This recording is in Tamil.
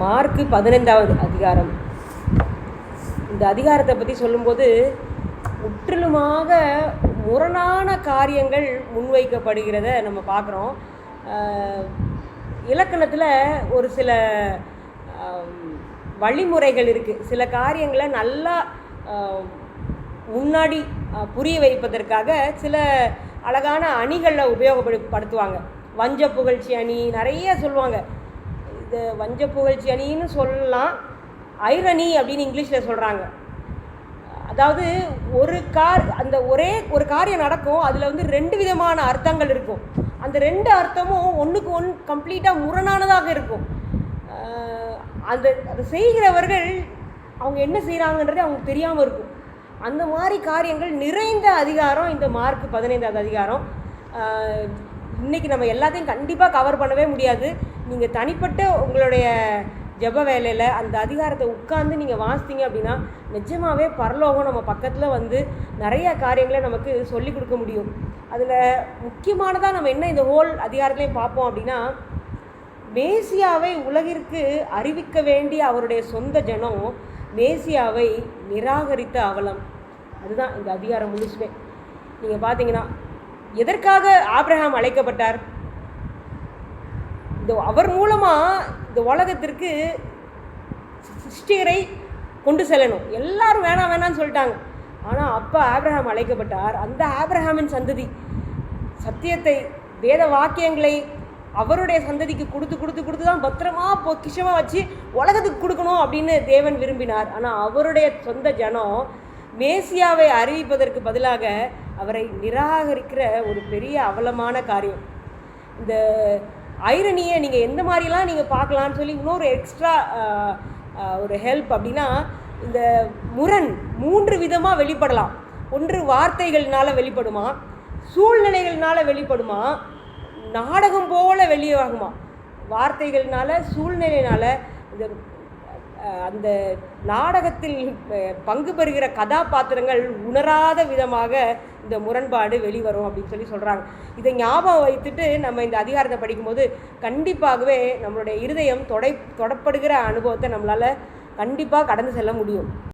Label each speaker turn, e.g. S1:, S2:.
S1: மார்க்கு பதினைந்தாவது அதிகாரம். இந்த அதிகாரத்தை பற்றி சொல்லும்போது முற்றிலுமாக முரணான காரியங்கள் முன்வைக்கப்படுகிறத நம்ம பார்க்குறோம். இலக்கணத்தில் ஒரு சில வழிமுறைகள் இருக்குது சில காரியங்களை நல்லா முன்னாடி புரிய வைப்பதற்காக சில அழகான அணிகளில் உபயோகப்படுத்துவாங்க. வஞ்ச புகழ்ச்சி அணி நிறைய சொல்லுவாங்க. இது வஞ்ச புகழ்ச்சி அணின்னு சொல்லலாம். ஐரணி அப்படின்னு இங்கிலீஷில் சொல்கிறாங்க அதாவது ஒரு கார் அந்த ஒரே ஒரு காரியம் நடக்கும் அதில் வந்து ரெண்டு விதமான அர்த்தங்கள் இருக்கும். அந்த ரெண்டு அர்த்தமும் ஒன்றுக்கு ஒன் கம்ப்ளீட்டாக முரணானதாக இருக்கும். அந்த அதை செய்கிறவர்கள் அவங்க என்ன செய்கிறாங்கன்றது அவங்களுக்கு தெரியாமல் இருக்கும். அந்த மாதிரி காரியங்கள் நிறைந்த அதிகாரம் இந்த மார்க் பதினைந்தாவது அதிகாரம். இன்றைக்கி இன்னைக்கு நம்ம எல்லாத்தையும் கண்டிப்பாக கவர் பண்ணவே முடியாது. நீங்கள் தனிப்பட்ட உங்களுடைய ஜெப வேலையில் அந்த அதிகாரத்தை உட்கார்ந்து நீங்கள் வாசித்தீங்க அப்படின்னா நிஜமாகவே பரலோகம் நம்ம பக்கத்தில் வந்து நிறைய காரியங்களை நமக்கு சொல்லிக் கொடுக்க முடியும். அதில் முக்கியமானதாக நம்ம என்ன இந்த ஹோல் அதிகாரத்துலேயும் பார்ப்போம் அப்படின்னா மேசியாவை உலகிற்கு அறிவிக்க வேண்டிய அவருடைய சொந்த ஜனம் மேசியாவை நிராகரித்த அவலம். அதுதான் இந்த அதிகாரம் முழுசுமே. நீங்கள் பார்த்தீங்கன்னா எதற்காக ஆப்ரஹாம் அழைக்கப்பட்டார்? இந்த அவர் மூலமாக இந்த உலகத்திற்கு சிருஷ்டிகரை கொண்டு செல்லணும். எல்லாரும் வேணாம் வேணாம்னு சொல்லிட்டாங்க. ஆனால் அப்போ ஆப்ரஹாம் அழைக்கப்பட்டார். அந்த ஆப்ரஹாமின் சந்ததி சத்தியத்தை வேத வாக்கியங்களை அவருடைய சந்ததிக்கு கொடுத்து கொடுத்து கொடுத்து தான் பத்திரமா பொக்கிஷமாக வச்சு உலகத்துக்கு கொடுக்கணும் அப்படின்னு தேவன் விரும்பினார். ஆனால் அவருடைய சொந்த ஜனம் மேசியாவை அறிவிப்பதற்கு பதிலாக அவரை நிராகரிக்கிற ஒரு பெரிய அவலமான காரியம். இந்த ஐரணியை நீங்கள் எந்த மாதிரிலாம் நீங்கள் பார்க்கலான்னு சொல்லி இன்னொரு எக்ஸ்ட்ரா ஒரு ஹெல்ப் அப்படின்னா இந்த முரண் மூன்று விதமாக வெளிப்படலாம். ஒன்று வார்த்தைகள்னால வெளிப்படுமா சூழ்நிலைகள்னால வெளிப்படுமா நாடகம் போல வெளியாகுமா. வார்த்தைகள்னால சூழ்நிலைனால இந்த அந்த நாடகத்தில் பங்கு பெறுகிற கதாபாத்திரங்கள் உணராத விதமாக இந்த முரண்பாடு வெளிவரும் அப்படின்னு சொல்லி சொல்கிறாங்க இதை ஞாபகம் வைத்துட்டு நம்ம இந்த அதிகாரத்தை படிக்கும்போது கண்டிப்பாகவே நம்மளுடைய இருதயம் தொடை தொடப்படுகிற அனுபவத்தை நம்மளால் கண்டிப்பாக கடந்து செல்ல முடியும்.